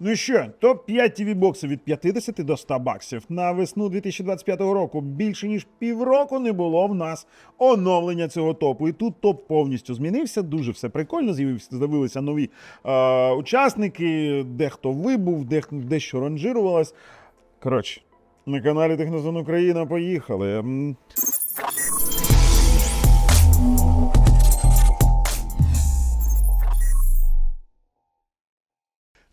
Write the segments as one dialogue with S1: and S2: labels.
S1: Ну що, топ-5 tv боксів від 50 до 100 баксів. На весну 2025 року більше ніж півроку не було в нас оновлення цього топу. І тут топ повністю змінився. Дуже все прикольно. З'явилися нові е, учасники, дехто вибув, дех, дещо ранжирувалось. Коротше, на каналі Технозон Україна поїхали.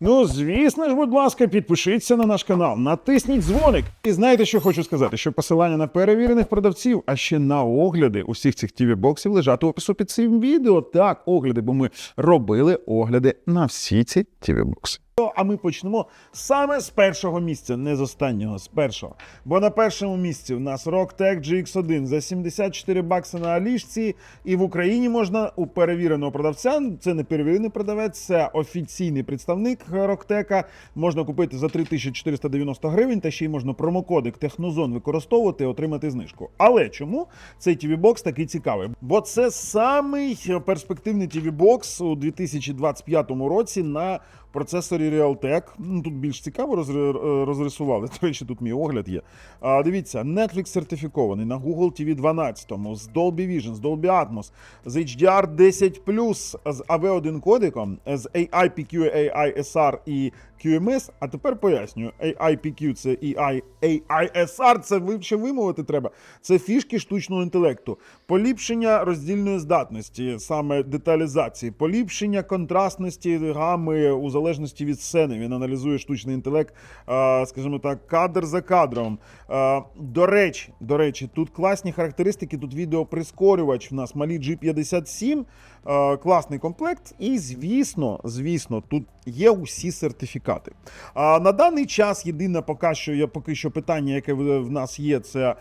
S1: Ну, звісно ж, будь ласка, підпишіться на наш канал, натисніть дзвоник. І знаєте, що хочу сказати? Що посилання на перевірених продавців, а ще на огляди усіх цих tv боксів лежать у опису під цим відео. Так, огляди, бо ми робили огляди на всі ці tv бокси. А ми почнемо саме з першого місця, не з останнього, з першого. Бо на першому місці в нас Rocktech GX1 за 74 бакси на Алішці. І в Україні можна у перевіреного продавця. Це не перевірений продавець, це офіційний представник Rocktech. Можна купити за 3490 гривень, та ще й можна промокодик Технозон використовувати і отримати знижку. Але чому цей tv бокс такий цікавий? Бо це самий перспективний tv бокс у 2025 році на процесорі Realtek. Ну, тут більш цікаво е, розрисували. До речі, тут мій огляд є. А, дивіться, Netflix сертифікований на Google TV 12, з Dolby Vision, з Dolby Atmos, з HDR 10 з AV1 кодиком, з AIPQ, AISR і QMS. А тепер пояснюю: AIPQ це EI, AISR, це ви ще вимовити треба. Це фішки штучного інтелекту, поліпшення роздільної здатності, саме деталізації, поліпшення контрастності гами у залежності від сцени. Він аналізує штучний інтелект, скажімо так, кадр за кадром. До речі, до речі, тут класні характеристики. Тут відеоприскорювач в нас малі G57, класний комплект. І звісно, звісно, тут є усі сертифікати. А на даний час єдине поки що я поки що питання, яке в нас є, це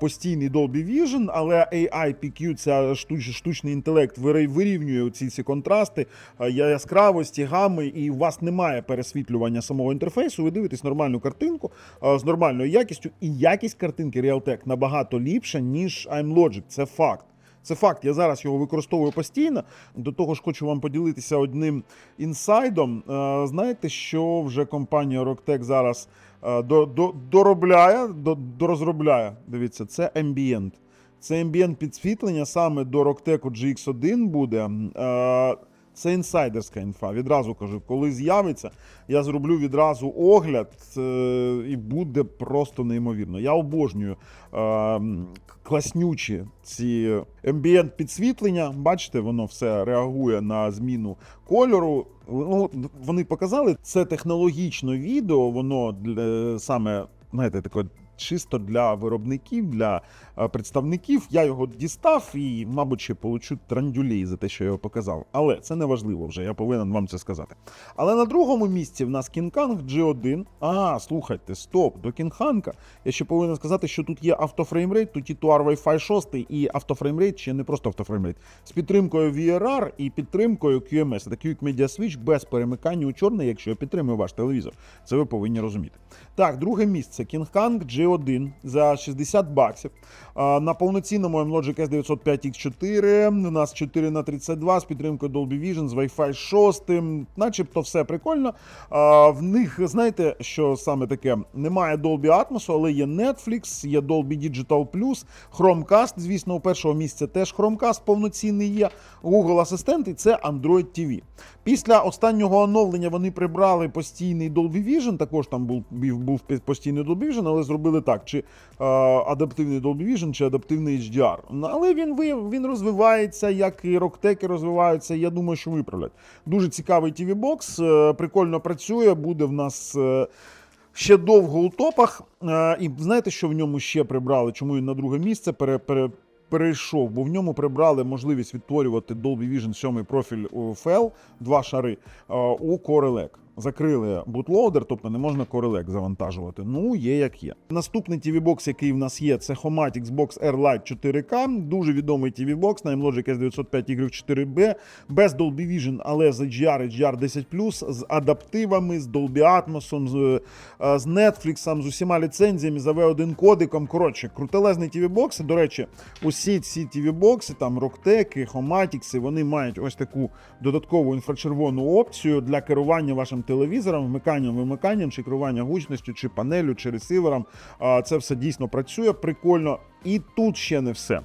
S1: постійний Dolby Vision, але AI-PQ, це штуч, штучний інтелект, вирівнює ці всі контрасти, яскравості, гами, і у вас немає пересвітлювання самого інтерфейсу. Ви дивитесь нормальну картинку з нормальною якістю, і якість картинки Realtek набагато ліпша, ніж iMlogic. Це факт. Це факт, я зараз його використовую постійно. До того ж, хочу вам поділитися одним інсайдом. Е, Знаєте, що вже компанія Rocktech зараз е, до, до, доробляє, до, дорозробляє. Дивіться, це Ambient. Це Ambient підсвітлення саме до Rocktech GX1 буде. Е, Це інсайдерська інфа. Відразу кажу, коли з'явиться, я зроблю відразу огляд, е, і буде просто неймовірно. Я обожнюю е, класнючі ці ембієнт підсвітлення. Бачите, воно все реагує на зміну кольору. Ну, вони показали це технологічно відео, воно для, саме, знаєте, таке. Чисто для виробників, для е, представників. Я його дістав і, мабуть, ще получу трандюлей за те, що я його показав. Але це не важливо вже, я повинен вам це сказати. Але на другому місці в нас Кінканг G1. А, слухайте, стоп, до Кінханка. Я ще повинен сказати, що тут є автофреймрейт, тут і Tuar Wi-Fi 6 і автофреймрейт, ще не просто автофреймрейт, з підтримкою VRR і підтримкою QMS. Це Quick Media Switch без перемикання у чорний, якщо підтримує ваш телевізор. Це ви повинні розуміти. Так, друге місце Kingkang G1 за 60 баксів. На повноцінному Logic S905X4 у нас 4 на 32 з підтримкою Dolby Vision, з Wi-Fi 6, начебто все прикольно. В них, знаєте, що саме таке? Немає Dolby Atmos, але є Netflix, є Dolby Digital Plus, Chromecast, звісно, у першого місця теж Chromecast повноцінний є, Google Асистент і це Android TV. Після останнього оновлення вони прибрали постійний Dolby Vision, також там був, був постійний Dolby Vision, але зробили так, чи е, адаптивний Dolby Vision, чи адаптивний HDR. Ну, Але він, він розвивається, як і роктеки розвиваються, я думаю, що виправлять. Дуже цікавий TV бокс прикольно працює, буде в нас. е, Ще довго у топах. Е, І знаєте, що в ньому ще прибрали? Чому він на друге місце пере, пере, перейшов? Бо в ньому прибрали можливість відтворювати Dolby Vision 7 профіль FL, два шари е, у Core Elec. Закрили бутлоудер, тобто не можна Elec завантажувати. Ну, є як є. Наступний TV бокс, який в нас є, це Homate Xbox Air Lite 4K. Дуже відомий TV бокс на Logic S905 Y4B, без Dolby Vision, але з HDR, HDR 10 з адаптивами, з Dolby Atmos, з, е, з Netflix, з усіма ліцензіями, з AV1 кодиком. Коротше, крутелезний TV бокси. До речі, усі ці TV бокси, там Rocktec, Homatics, вони мають ось таку додаткову інфрачервону опцію для керування вашим телевізором, вмиканням, вимиканням, чи керування гучністю, чи панелю, чи ресивером. Це все дійсно працює прикольно. І тут ще не все.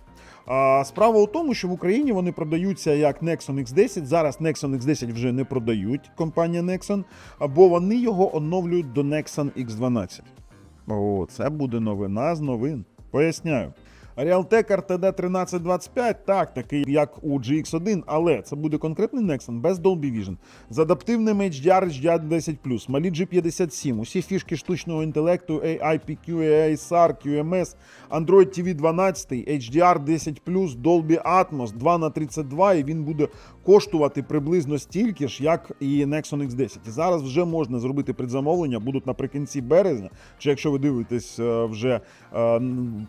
S1: Справа у тому, що в Україні вони продаються як Nexon X10. Зараз Nexon X10 вже не продають компанія Nexon, бо вони його оновлюють до Nexon X12. О, це буде новина з новин. Поясняю. Realtek RTD 1325, так, такий як у GX1, але це буде конкретний Nexon без Dolby Vision, з адаптивним HDR HDR10+, малі G57, усі фішки штучного інтелекту, AI, PQ, AI, SAR, QMS, Android TV 12, HDR 10+, Dolby Atmos 2 на 32 і він буде коштувати приблизно стільки ж, як і Nexon X10. І зараз вже можна зробити предзамовлення, будуть наприкінці березня, чи якщо ви дивитесь е, вже е,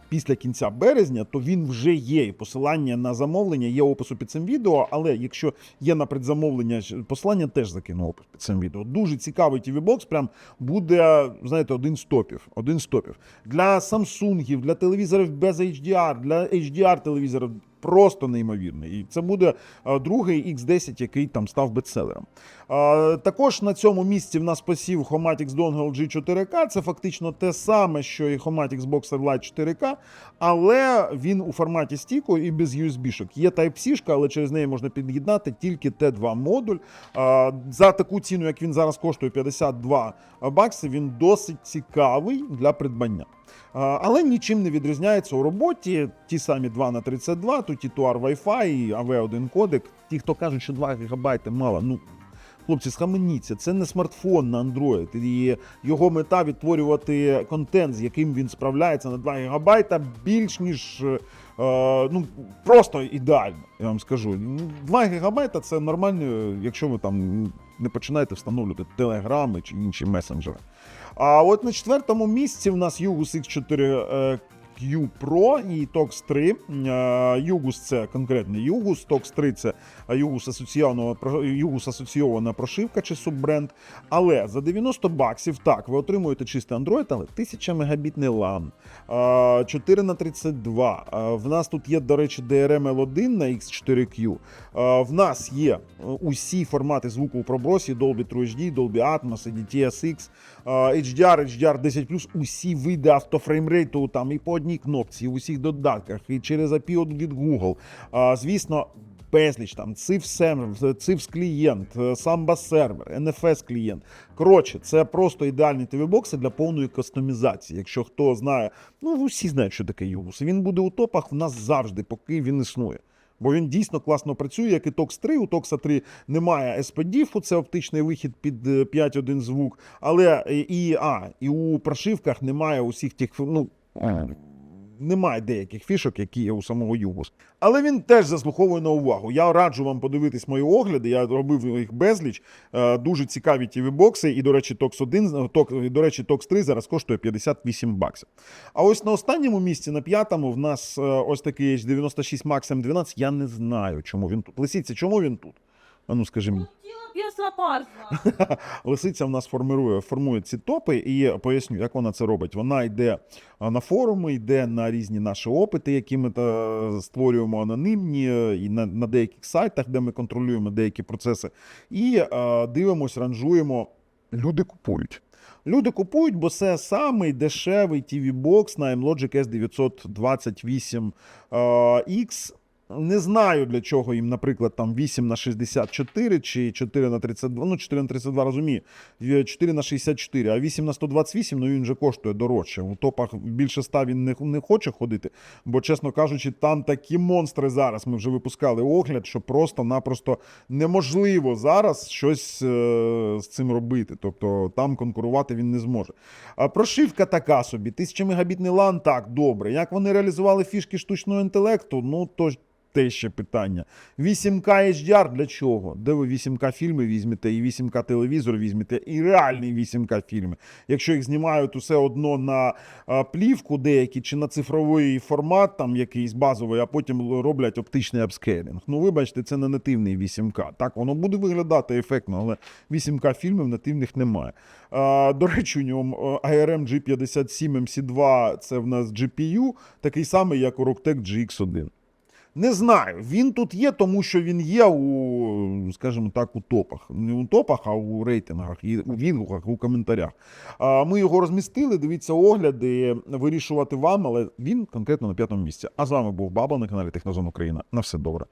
S1: після кінця березня, то він вже є. І посилання на замовлення є опису під цим відео. Але якщо є на предзамовлення, посилання теж закину опис під цим відео. Дуже цікавий TV бокс прям буде, знаєте, один з топів. Один з топів. Для Samsung, для телевізорів без HDR, для HDR телевізорів. Просто неймовірний. І це буде другий X10, який там став бестселером. Також на цьому місці в нас посів Homatix Dongle G4K. Це фактично те саме, що і Homatix Boxer Lite 4K, але він у форматі стіку і без USB-шок. Є Type-C, але через неї можна під'єднати тільки T2 модуль. За таку ціну, як він зараз коштує 52 бакси, він досить цікавий для придбання. Але нічим не відрізняється у роботі. Ті самі 2 на 32, тут і Tuar Wi-Fi, і AV1 кодек. Ті, хто кажуть, що 2 ГБ мало, ну. Хлопці, схаменіться, це не смартфон на Android. І його мета відтворювати контент, з яким він справляється на 2 ГБ більш ніж е, ну, просто ідеально, я вам скажу. Ну, 2 ГБ це нормально, якщо ви там не починаєте встановлювати телеграми чи інші месенджери. А от на четвертому місці в нас X4 е, Q Pro і Tox 3. Е, Югус це конкретний Югус, Tox 3 це Югус асоційована, Югус асоційована прошивка чи суббренд. Але за 90 баксів так, ви отримуєте чистий Android, але 1000 мегабітний LAN, е, 4 на 32. Е, В нас тут є, до речі, DRM L1 на X4Q. Е, В нас є е, усі формати звуку у пробросі: Dolby True HD, Dolby Atmos, DTSX, е, HDR, HDR 10+, усі види автофреймрейту там і по одній кнопці, в усіх додатках, і через API від Google. Е, Звісно, безліч там циф сервер, циф клієнт, Samba сервер, NFS клієнт. Коротше, це просто ідеальні TV-бокси для повної кастомізації. Якщо хто знає, ну всі знають, що таке Югус. Він буде у топах в нас завжди, поки він існує. Бо він дійсно класно працює, як і TOX 3. У TOX 3 немає SPDIF, це оптичний вихід під е, 5.1 звук. Але і, а, і у прошивках немає усіх тих, ну, немає деяких фішок, які є у самого Югус. Але він теж заслуховує на увагу. Я раджу вам подивитись мої огляди. Я робив їх безліч. Е, Дуже цікаві tv бокси І, до речі, TOX 1, TOX, до речі, TOX 3 зараз коштує 58 баксів. А ось на останньому місці, на п'ятому, в нас е, ось такий H96 Max M12. Я не знаю, чому він тут. Лисіться, чому він тут? А ну скажи мені. Лисиця в нас формирує, формує ці топи, і поясню, як вона це робить. Вона йде на форуми, йде на різні наші опити, які ми та, створюємо анонімні, е, і на, на деяких сайтах, де ми контролюємо деякі процеси, і а, дивимось, ранжуємо. Люди купують. Люди купують, бо це самий дешевий TV-бокс на MLogic S928 X. Не знаю для чого їм, наприклад, там 8 на 64 чи 4 на 32. Ну, 4 на 32 розумію. 4 на 64, а 8 на 128, ну він вже коштує дорожче. У топах більше 100 він не, не хоче ходити, бо, чесно кажучи, там такі монстри зараз. Ми вже випускали огляд, що просто-напросто неможливо зараз щось е, з цим робити. Тобто там конкурувати він не зможе. А прошивка така собі. 1000 мегабітний LAN, так, добре. Як вони реалізували фішки штучного інтелекту, ну то те ще питання. 8К HDR для чого? Де ви 8К фільми візьмете, і 8К телевізор візьмете, і реальні 8К фільми. Якщо їх знімають усе одно на плівку деякі, чи на цифровий формат, там якийсь базовий, а потім роблять оптичний апскейлінг. Ну, вибачте, це не нативний 8К. Так, воно буде виглядати ефектно, але 8К фільмів нативних немає. А, до речі, у нього ARM G57 MC2 це в нас GPU, такий самий, як у Rocktec GX1. Не знаю. Він тут є, тому що він є у, скажімо так, у топах. Не у топах, а у рейтингах, і у відгуках, у коментарях. А, Ми його розмістили. Дивіться огляди, вирішувати вам, але він конкретно на п'ятому місці. А з вами був Баба на каналі Технозон Україна. На все добре.